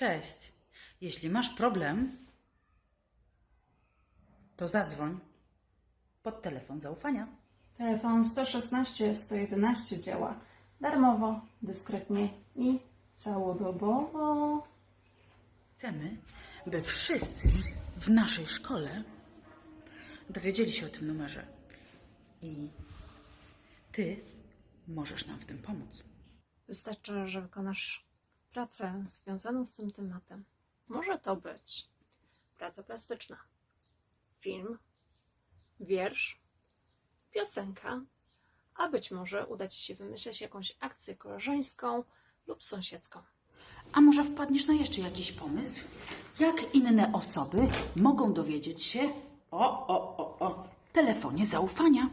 Cześć. Jeśli masz problem, to zadzwoń pod telefon zaufania. Telefon 116 111 działa darmowo, dyskretnie i całodobowo. Chcemy, by wszyscy w naszej szkole dowiedzieli się o tym numerze. I ty możesz nam w tym pomóc. Wystarczy, że wykonasz pracę związaną z tym tematem. Może to być praca plastyczna, film, wiersz, piosenka, a być może uda Ci się wymyśleć jakąś akcję koleżeńską lub sąsiedzką. A może wpadniesz na jeszcze jakiś pomysł? Jak inne osoby mogą dowiedzieć się o, o, o, o telefonie zaufania?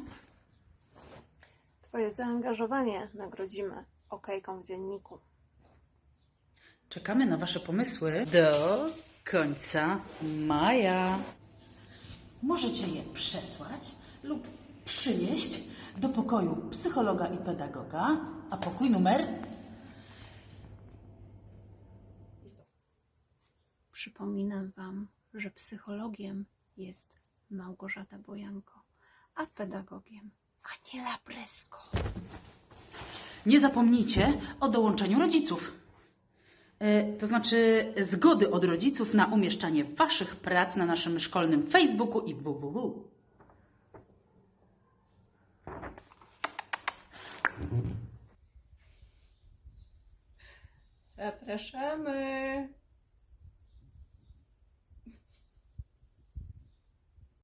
Twoje zaangażowanie nagrodzimy okejką w dzienniku. Czekamy na Wasze pomysły do końca maja. Możecie je przesłać lub przynieść do pokoju psychologa i pedagoga, a pokój numer Przypominam Wam, że psychologiem jest Małgorzata Bojanko, a pedagogiem Aniela Presko. Nie zapomnijcie o dołączeniu rodziców. E, To znaczy zgody od rodziców na umieszczanie Waszych prac na naszym szkolnym Facebooku i www. Zapraszamy.